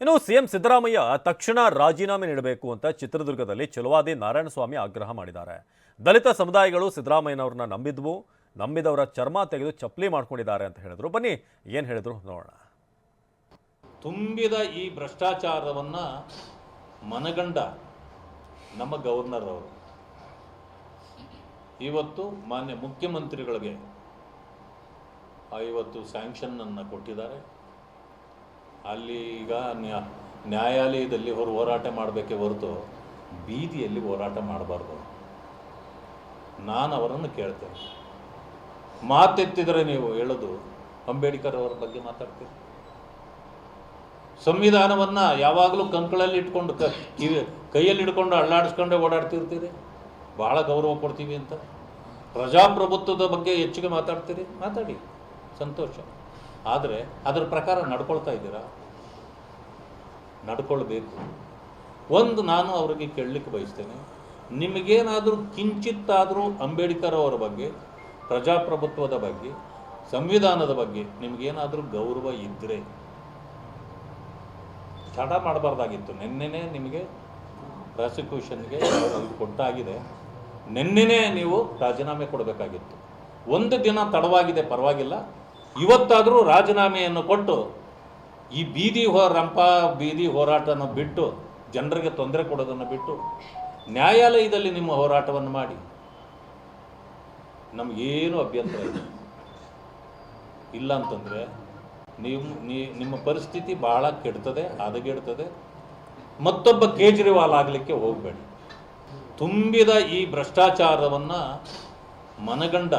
ಇನ್ನು ಸಿಎಂ ಸಿದ್ದರಾಮಯ್ಯ ತಕ್ಷಣ ರಾಜೀನಾಮೆ ನೀಡಬೇಕು ಅಂತ ಚಿತ್ರದುರ್ಗದಲ್ಲಿ ಚಲುವಾದಿ ನಾರಾಯಣಸ್ವಾಮಿ ಆಗ್ರಹ ಮಾಡಿದ್ದಾರೆ. ದಲಿತ ಸಮುದಾಯಗಳು ಸಿದ್ದರಾಮಯ್ಯನವ್ರನ್ನ ನಂಬಿದ್ವು. ನಂಬಿದವರ ಚರ್ಮ ತೆಗೆದು ಚಪ್ಪಲಿ ಮಾಡ್ಕೊಂಡಿದ್ದಾರೆ ಅಂತ ಹೇಳಿದ್ರು. ಬನ್ನಿ, ಏನು ಹೇಳಿದ್ರು ನೋಡೋಣ. ತುಂಬಿದ ಈ ಭ್ರಷ್ಟಾಚಾರವನ್ನ ಮನಗಂಡ ನಮ್ಮ ಗವರ್ನರ್ ಅವರು. ಇವತ್ತು ಮಾನ್ಯ ಮುಖ್ಯಮಂತ್ರಿಗಳಿಗೆ ಇವತ್ತು ಸ್ಯಾಂಕ್ಷನನ್ನು ಕೊಟ್ಟಿದ್ದಾರೆ. ಅಲ್ಲಿ ಈಗ ನ್ಯಾ, ನ್ಯಾಯಾಲಯದಲ್ಲಿ ಅವರು ಹೋರಾಟ ಮಾಡಬೇಕೇ ಹೊರತು ಬೀದಿಯಲ್ಲಿ ಹೋರಾಟ ಮಾಡಬಾರ್ದು. ನಾನು ಅವರನ್ನು ಕೇಳ್ತೇನೆ. ಮಾತೆತ್ತಿದರೆ ನೀವು ಹೇಳೋದು ಅಂಬೇಡ್ಕರ್ ಅವರ ಬಗ್ಗೆ ಮಾತಾಡ್ತೀರಿ. ಸಂವಿಧಾನವನ್ನು ಯಾವಾಗಲೂ ಕಂಕಳಲ್ಲಿ ಇಟ್ಕೊಂಡು ಕಿವಿ ಕೈಯಲ್ಲಿ ಹಿಡ್ಕೊಂಡು ಅಳ್ಳಾಡಿಸ್ಕೊಂಡೇ ಓಡಾಡ್ತಿರ್ತೀರಿ. ಭಾಳ ಗೌರವ ಕೊಡ್ತೀವಿ ಅಂತ. ಪ್ರಜಾಪ್ರಭುತ್ವದ ಬಗ್ಗೆ ಹೆಚ್ಚಿಗೆ ಮಾತಾಡ್ತೀರಿ. ಮಾತಾಡಿ. ಸಂತೋಷ. ಆದರೆ ಅದರ ಪ್ರಕಾರ ನಡ್ಕೊಳ್ತಾ ಇದ್ದೀರಾ? ನಡ್ಕೊಳ್ಬೇಕು. ಒಂದು ನಾನು ಅವರಿಗೆ ಕೇಳಲಿಕ್ಕೆ ಬಯಸ್ತೇನೆ, ನಿಮಗೇನಾದರೂ ಕಿಂಚಿತ್ತಾದರೂ ಅಂಬೇಡ್ಕರ್ ಅವರ ಬಗ್ಗೆ, ಪ್ರಜಾಪ್ರಭುತ್ವದ ಬಗ್ಗೆ, ಸಂವಿಧಾನದ ಬಗ್ಗೆ ನಿಮಗೇನಾದರೂ ಗೌರವ ಇದ್ದರೆ ತಡ ಮಾಡಬಾರ್ದಾಗಿತ್ತು. ನಿನ್ನೆನೇ ನಿಮಗೆ ಪ್ರಾಸಿಕ್ಯೂಷನ್ಗೆ ಕೊಟ್ಟಾಗಿದೆ. ನಿನ್ನೆನೇ ನೀವು ರಾಜೀನಾಮೆ ಕೊಡಬೇಕಾಗಿತ್ತು. ಒಂದು ದಿನ ತಡವಾಗಿದೆ, ಪರವಾಗಿಲ್ಲ. ಇವತ್ತಾದರೂ ರಾಜೀನಾಮೆಯನ್ನು ಕೊಟ್ಟು ಈ ಬೀದಿ ಹೋ, ರಂಪ, ಬೀದಿ ಹೋರಾಟನ ಬಿಟ್ಟು, ಜನರಿಗೆ ತೊಂದರೆ ಕೊಡೋದನ್ನು ಬಿಟ್ಟು ನ್ಯಾಯಾಲಯದಲ್ಲಿ ನಿಮ್ಮ ಹೋರಾಟವನ್ನು ಮಾಡಿ. ನಮಗೇನು ಅಭ್ಯಂತರ ಇಲ್ಲ. ಇಲ್ಲ ಅಂತಂದರೆ ನೀವು, ನೀ, ನಿಮ್ಮ ಪರಿಸ್ಥಿತಿ ಬಹಳ ಕೆಡ್ತದೆ, ಹದಗೆಡ್ತದೆ. ಮತ್ತೊಬ್ಬ ಕೇಜ್ರಿವಾಲ್ ಆಗಲಿಕ್ಕೆ ಹೋಗಬೇಡಿ. ತುಂಬಿದ ಈ ಭ್ರಷ್ಟಾಚಾರವನ್ನು ಮನಗಂಡ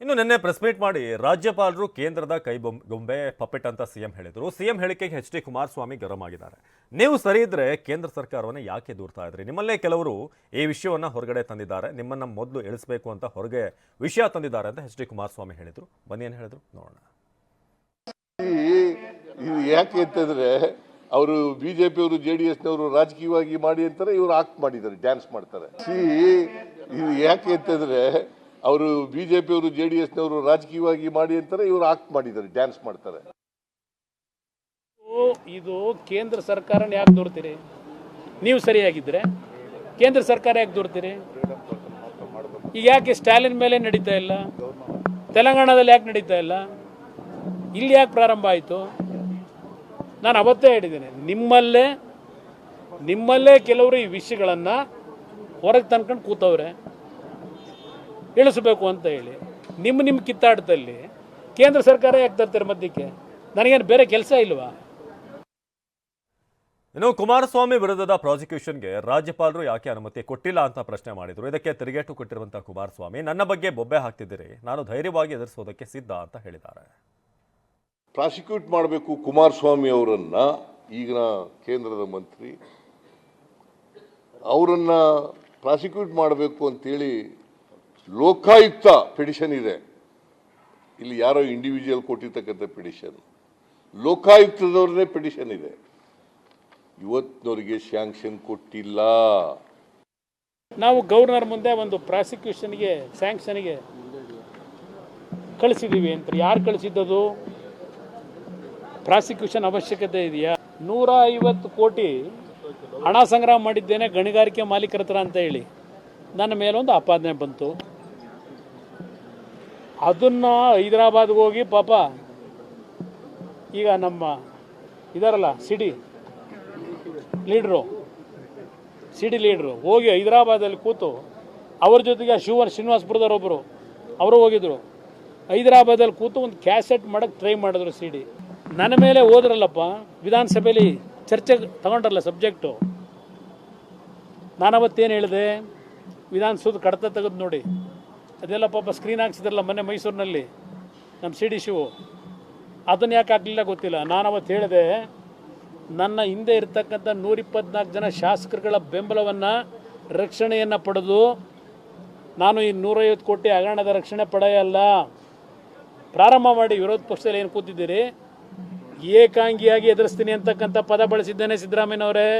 ಇನ್ನು ನಿನ್ನೆ ಪ್ರೆಸ್ ಮೀಟ್ ಮಾಡಿ ರಾಜ್ಯಪಾಲರು ಕೇಂದ್ರದ ಕೈ ಬೊಂ- ಗೊಂಬೆ ಪಪೆಟ್ ಅಂತ ಸಿಎಂ ಹೇಳಿದರು. ಸಿಎಂ ಹೇಳಿಕೆಗೆ ಎಚ್ ಡಿ ಕುಮಾರಸ್ವಾಮಿ ಗರಂ ಆಗಿದ್ದಾರೆ. ನೀವು ಸರಿ ಇದ್ರೆ ಕೇಂದ್ರ ಸರ್ಕಾರವನ್ನು ಯಾಕೆ ದೂರ್ತಾ ಇದ್ರಿ? ನಿಮ್ಮಲ್ಲೇ ಕೆಲವರು ಈ ವಿಷಯವನ್ನು ಹೊರಗಡೆ ತಂದಿದ್ದಾರೆ. ನಿಮ್ಮನ್ನ ಮೊದಲು ಇಳಿಸಬೇಕು ಅಂತ ಹೊರಗೆ ವಿಷಯ ತಂದಿದ್ದಾರೆ ಅಂತ ಎಚ್ ಡಿ ಕುಮಾರಸ್ವಾಮಿ ಹೇಳಿದರು. ಬನ್ನಿ ಏನು ಹೇಳಿದ್ರು? ನೋಡೋಣ. ಇದು ಯಾಕೆ ಅಂತಂದ್ರೆ ಅವರು ಅವರು, ಜೆ ಡಿ ಎಸ್ನವರು ರಾಜಕೀಯವಾಗಿ ಮಾಡಿ ಅಂತಾರೆ, ಇವರು ಆಕ್ಟ್ ಮಾಡಿದ್ದಾರೆ, ಡ್ಯಾನ್ಸ್ ಮಾಡ್ತಾರೆ. ಇದು ಯಾಕೆ ಅಂತಂದ್ರೆ ಅವರು ಬಿ ಜೆ ಅವರು ಜೆ ಡಿ ಎಸ್ನವರು ರಾಜಕೀಯವಾಗಿ ಮಾಡಿ ಅಂತಾರೆ, ಇವರು ಆಕ್ಟ್ ಮಾಡಿದ್ದಾರೆ, ಡ್ಯಾನ್ಸ್ ಮಾಡ್ತಾರೆ. ಇದು- ಕೇಂದ್ರ ಸರ್ಕಾರನ ಯಾಕೆ ದೂರ್ತೀರಿ? ನೀವು ಸರಿಯಾಗಿದ್ದರೆ? ಕೇಂದ್ರ ಸರ್ಕಾರ ಯಾಕೆ ದೂರ್ತೀರಿ? ಈಗ ಯಾಕೆ ಸ್ಟಾಲಿನ್ ಮೇಲೆ ನಡೀತಾ ಇಲ್ಲ? ತೆಲಂಗಾಣದಲ್ಲಿ ಯಾಕೆ ನಡೀತಾ ಇಲ್ಲ? ಇಲ್ಲಿ ಯಾಕೆ ಪ್ರಾರಂಭ ಆಯಿತು? ನಾನು ಅವತ್ತೇ ಹೇಳಿದ್ದೇನೆ, ನಿಮ್ಮಲ್ಲೇ ನಿಮ್ಮಲ್ಲೇ ಕೆಲವರು ಈ ವಿಷಯಗಳನ್ನು ಹೊರಗೆ ತಂದ್ಕೊಂಡು ಕೂತವ್ರೆ. ಇಳಿಸ್ಬೇಕು ಅಂತ ಹೇಳಿ ನಿಮ್ಮ ನಿಮ್ಮ ಕಿತ್ತಾಟದಲ್ಲಿ ಕೇಂದ್ರ ಸರ್ಕಾರ ಯಾಕೆ ತರ್ತಾರೆ ಮಧ್ಯಕ್ಕೆ? ನನಗೇನು ಬೇರೆ ಕೆಲಸ ಇಲ್ವಾ? ಇನ್ನು ಕುಮಾರಸ್ವಾಮಿ ವಿರುದ್ಧದ ಪ್ರಾಸಿಕ್ಯೂಷನ್ಗೆ ರಾಜ್ಯಪಾಲರು ಯಾಕೆ ಅನುಮತಿ ಕೊಟ್ಟಿಲ್ಲ ಅಂತ ಪ್ರಶ್ನೆ ಮಾಡಿದರು. ಇದಕ್ಕೆ ತಿರುಗೇಟು ಕೊಟ್ಟಿರುವಂತಹ ಕುಮಾರಸ್ವಾಮಿ ನನ್ನ ಬಗ್ಗೆ ಬೊಬ್ಬೆ ಹಾಕ್ತಿದ್ದೀರಿ ನಾನು ಧೈರ್ಯವಾಗಿ ಎದುರಿಸೋದಕ್ಕೆ ಸಿದ್ಧ ಅಂತ ಹೇಳಿದ್ದಾರೆ. ಪ್ರಾಸಿಕ್ಯೂಟ್ ಮಾಡಬೇಕು ಕುಮಾರಸ್ವಾಮಿ ಅವರನ್ನ ಈಗಿನ ಕೇಂದ್ರದ ಮಂತ್ರಿ. ಅವರನ್ನ ಪ್ರಾಸಿಕ್ಯೂಟ್ ಮಾಡಬೇಕು ಅಂತೇಳಿ ಲೋಕಾಯುಕ್ತ ಪಿಟಿಷನ್ ಇದೆ. ಇಲ್ಲಿ ಯಾರೋ ಇಂಡಿವಿಜುವಲ್ ಕೊಟ್ಟಿರ್ತಕ್ಕಂಥ ಪಿಟಿಷನ್. ಲೋಕಾಯುಕ್ತದವ್ರನ್ನೇ ಪಿಟಿಷನ್ ಇದೆ. ಇವತ್ತಿನವರಿಗೆ ಸ್ಯಾಂಕ್ಷನ್ ಕೊಟ್ಟಿಲ್ಲ. ನಾವು ಗವರ್ನರ್ ಮುಂದೆ ಒಂದು ಪ್ರಾಸಿಕ್ಯೂಷನ್ಗೆ ಸ್ಯಾಂಕ್ಷನ್ಗೆ ಕಳಿಸಿದ್ದೀವಿ ಅಂತ. ಯಾರು ಕಳಿಸಿದ್ದದು? ಪ್ರಾಸಿಕ್ಯೂಷನ್ ಅವಶ್ಯಕತೆ ಇದೆಯಾ? ನೂರ ಐವತ್ತು ಕೋಟಿ ಹಣ ಸಂಗ್ರಹ ಮಾಡಿದ್ದೇನೆ ಗಣಿಗಾರಿಕೆ ಮಾಲೀಕರ ಹತ್ರ ಅಂತ ಹೇಳಿ. ನನ್ನ ಮೇಲೊಂದು ಆಪಾದನೆ ಬಂತು. ಅದನ್ನು ಹೈದರಾಬಾದ್ಗೆ ಹೋಗಿ ಪಾಪ ಈಗ ನಮ್ಮ ಇದಾರಲ್ಲ ಸಿಡಿ ಲೀಡ್ರು ಸಿಡಿ ಲೀಡ್ರು ಹೋಗಿ ಹೈದರಾಬಾದಲ್ಲಿ ಕೂತು ಅವ್ರ ಜೊತೆಗೆ ಶಿವ ಶ್ರೀನಿವಾಸಪುರದವರೊಬ್ಬರು ಅವರು ಹೋಗಿದ್ರು. ಹೈದರಾಬಾದಲ್ಲಿ ಕೂತು ಒಂದು ಕ್ಯಾಸೆಟ್ ಮಾಡೋಕ್ಕೆ ಟ್ರೈ ಮಾಡಿದ್ರು ಸಿಡಿ. ನನ್ನ ಮೇಲೆ ಹೋದ್ರಲ್ಲಪ್ಪ, ವಿಧಾನಸಭೆಯಲ್ಲಿ ಚರ್ಚೆ ತಗೊಂಡ್ರಲ್ಲ ಸಬ್ಜೆಕ್ಟು ನಾನು ಅವತ್ತೇನು ಹೇಳಿದೆ? ವಿಧಾನಸೌಧ ಕಡತ ತೆಗೆದು ನೋಡಿ. ಅದೆಲ್ಲ ಪಾಪ ಸ್ಕ್ರೀನ್ ಹಾಕ್ಸಿದ್ರಲ್ಲ ಮೊನ್ನೆ ಮೈಸೂರಿನಲ್ಲಿ, ನಮ್ಮ ಸಿ ಡಿ ಶಿವು. ಅದನ್ನು ಯಾಕೆ ಆಗಲಿಲ್ಲ ಗೊತ್ತಿಲ್ಲ. ನಾನು ಅವತ್ತು ಹೇಳಿದೆ, ನನ್ನ ಹಿಂದೆ ಇರತಕ್ಕಂಥ ನೂರಿಪ್ಪತ್ನಾಲ್ಕು ಜನ ಶಾಸಕರುಗಳ ಬೆಂಬಲವನ್ನು, ರಕ್ಷಣೆಯನ್ನು ಪಡೆದು, ನಾನು ಈ ನೂರೈವತ್ತು ಕೋಟಿ ಹಗರಣದ ರಕ್ಷಣೆ ಪಡೆಯಲ್ಲ ಪ್ರಾರಂಭ ಮಾಡಿ ವಿರೋಧ ಪಕ್ಷದಲ್ಲಿ ಏನು ಕೂತಿದ್ದೀರಿ? ಏಕಾಂಗಿಯಾಗಿ ಎದುರಿಸ್ತೀನಿ ಅಂತಕ್ಕಂಥ ಪದ ಬಳಸಿದ್ದೇನೆ ಸಿದ್ದರಾಮಯ್ಯನವರೇ.